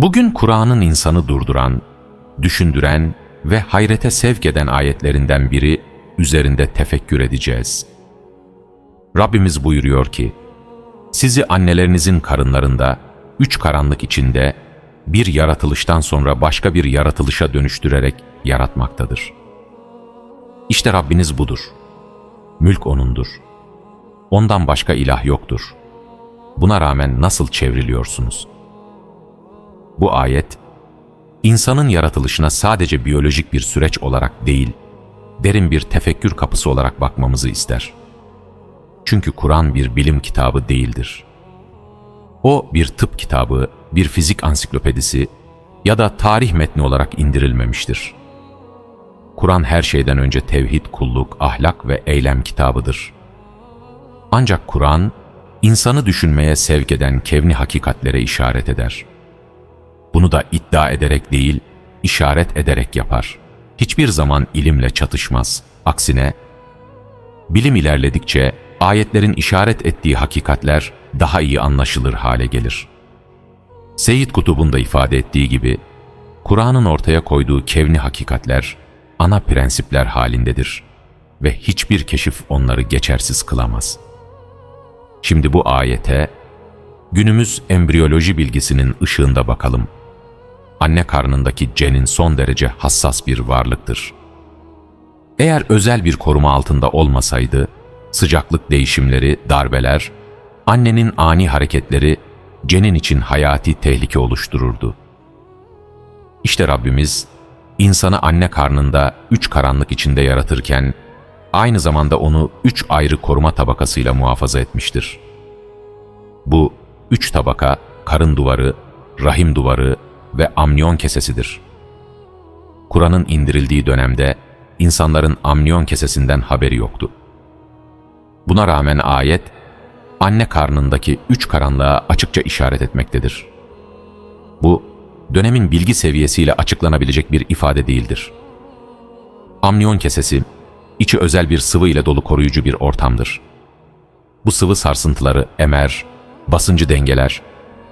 Bugün Kur'an'ın insanı durduran, düşündüren ve hayrete sevk eden ayetlerinden biri üzerinde tefekkür edeceğiz. Rabbimiz buyuruyor ki, sizi annelerinizin karınlarında, üç karanlık içinde, bir yaratılıştan sonra başka bir yaratılışa dönüştürerek yaratmaktadır. İşte Rabbiniz budur. Mülk O'nundur. Ondan başka ilah yoktur. Buna rağmen nasıl çevriliyorsunuz? Bu ayet, insanın yaratılışına sadece biyolojik bir süreç olarak değil, derin bir tefekkür kapısı olarak bakmamızı ister. Çünkü Kur'an bir bilim kitabı değildir. O bir tıp kitabı, bir fizik ansiklopedisi ya da tarih metni olarak indirilmemiştir. Kur'an her şeyden önce tevhid, kulluk, ahlak ve eylem kitabıdır. Ancak Kur'an, insanı düşünmeye sevk eden kevni hakikatlere işaret eder. Bunu da iddia ederek değil, işaret ederek yapar. Hiçbir zaman ilimle çatışmaz. Aksine, bilim ilerledikçe ayetlerin işaret ettiği hakikatler daha iyi anlaşılır hale gelir. Seyyid Kutub'un da ifade ettiği gibi, Kur'an'ın ortaya koyduğu kevni hakikatler, ana prensipler halindedir ve hiçbir keşif onları geçersiz kılamaz. Şimdi bu ayete, günümüz embriyoloji bilgisinin ışığında bakalım. Anne karnındaki cenin son derece hassas bir varlıktır. Eğer özel bir koruma altında olmasaydı, sıcaklık değişimleri, darbeler, annenin ani hareketleri cenin için hayati tehlike oluştururdu. İşte Rabbimiz, insanı anne karnında üç karanlık içinde yaratırken, aynı zamanda onu üç ayrı koruma tabakasıyla muhafaza etmiştir. Bu üç tabaka, karın duvarı, rahim duvarı ve amniyon kesesidir. Kur'an'ın indirildiği dönemde insanların amniyon kesesinden haberi yoktu. Buna rağmen ayet, anne karnındaki üç karanlığa açıkça işaret etmektedir. Bu, dönemin bilgi seviyesiyle açıklanabilecek bir ifade değildir. Amniyon kesesi, içi özel bir sıvı ile dolu koruyucu bir ortamdır. Bu sıvı sarsıntıları emer, basıncı dengeler,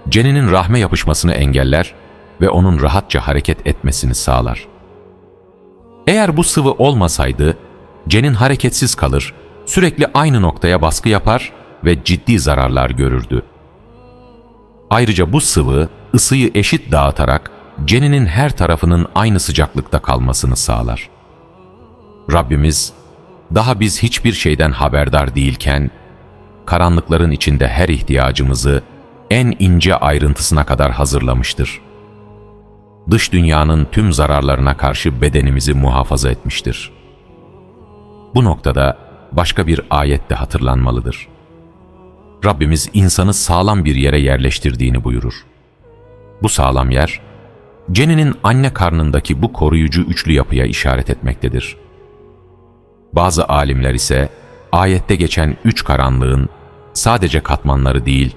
ceninin rahme yapışmasını engeller ve onun rahatça hareket etmesini sağlar. Eğer bu sıvı olmasaydı, cenin hareketsiz kalır, sürekli aynı noktaya baskı yapar ve ciddi zararlar görürdü. Ayrıca bu sıvı ısıyı eşit dağıtarak ceninin her tarafının aynı sıcaklıkta kalmasını sağlar. Rabbimiz daha biz hiçbir şeyden haberdar değilken karanlıkların içinde her ihtiyacımızı en ince ayrıntısına kadar hazırlamıştır. Dış dünyanın tüm zararlarına karşı bedenimizi muhafaza etmiştir. Bu noktada başka bir ayet de hatırlanmalıdır. Rabbimiz insanı sağlam bir yere yerleştirdiğini buyurur. Bu sağlam yer, ceninin anne karnındaki bu koruyucu üçlü yapıya işaret etmektedir. Bazı alimler ise ayette geçen üç karanlığın sadece katmanları değil,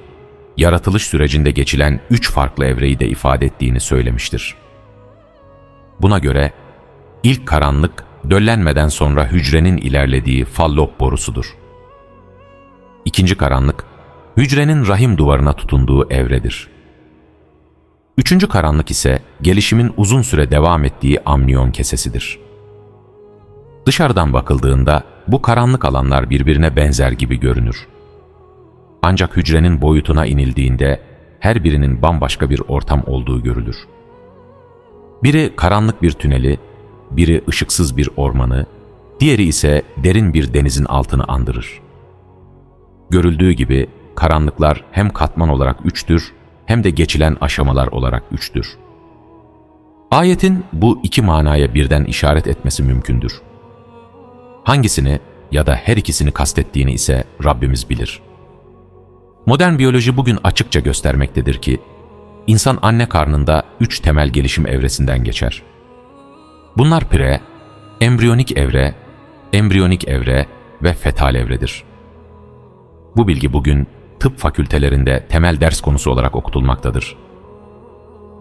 yaratılış sürecinde geçilen üç farklı evreyi de ifade ettiğini söylemiştir. Buna göre ilk karanlık döllenmeden sonra hücrenin ilerlediği fallop borusudur. İkinci karanlık, hücrenin rahim duvarına tutunduğu evredir. Üçüncü karanlık ise gelişimin uzun süre devam ettiği amniyon kesesidir. Dışarıdan bakıldığında bu karanlık alanlar birbirine benzer gibi görünür. Ancak hücrenin boyutuna inildiğinde her birinin bambaşka bir ortam olduğu görülür. Biri karanlık bir tüneli, biri ışıksız bir ormanı, diğeri ise derin bir denizin altını andırır. Görüldüğü gibi karanlıklar hem katman olarak üçtür hem de geçilen aşamalar olarak üçtür. Ayetin bu iki manaya birden işaret etmesi mümkündür. Hangisini ya da her ikisini kastettiğini ise Rabbimiz bilir. Modern biyoloji bugün açıkça göstermektedir ki, insan anne karnında üç temel gelişim evresinden geçer. Bunlar pre, embriyonik evre, embriyonik evre ve fetal evredir. Bu bilgi bugün tıp fakültelerinde temel ders konusu olarak okutulmaktadır.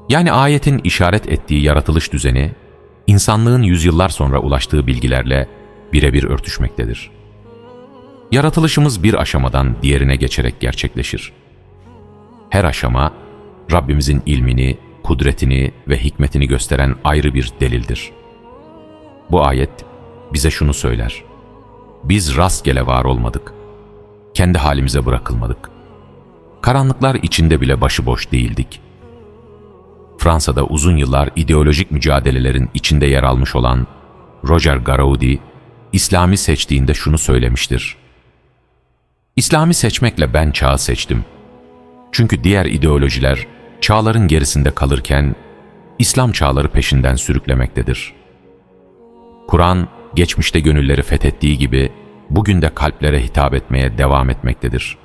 Yani ayetin işaret ettiği yaratılış düzeni, insanlığın yüzyıllar sonra ulaştığı bilgilerle birebir örtüşmektedir. Yaratılışımız bir aşamadan diğerine geçerek gerçekleşir. Her aşama, Rabbimizin ilmini, kudretini ve hikmetini gösteren ayrı bir delildir. Bu ayet bize şunu söyler. Biz rastgele var olmadık. Kendi halimize bırakılmadık. Karanlıklar içinde bile başıboş değildik. Fransa'da uzun yıllar ideolojik mücadelelerin içinde yer almış olan Roger Garaudi, İslam'ı seçtiğinde şunu söylemiştir. İslam'ı seçmekle ben çağı seçtim. Çünkü diğer ideolojiler çağların gerisinde kalırken İslam çağları peşinden sürüklemektedir. Kur'an geçmişte gönülleri fethettiği gibi bugün de kalplere hitap etmeye devam etmektedir.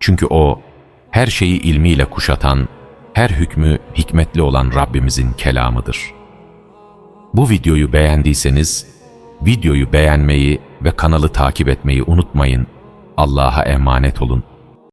Çünkü o her şeyi ilmiyle kuşatan, her hükmü hikmetli olan Rabbimizin kelamıdır. Bu videoyu beğendiyseniz videoyu beğenmeyi ve kanalı takip etmeyi unutmayın. Allah'a emanet olun.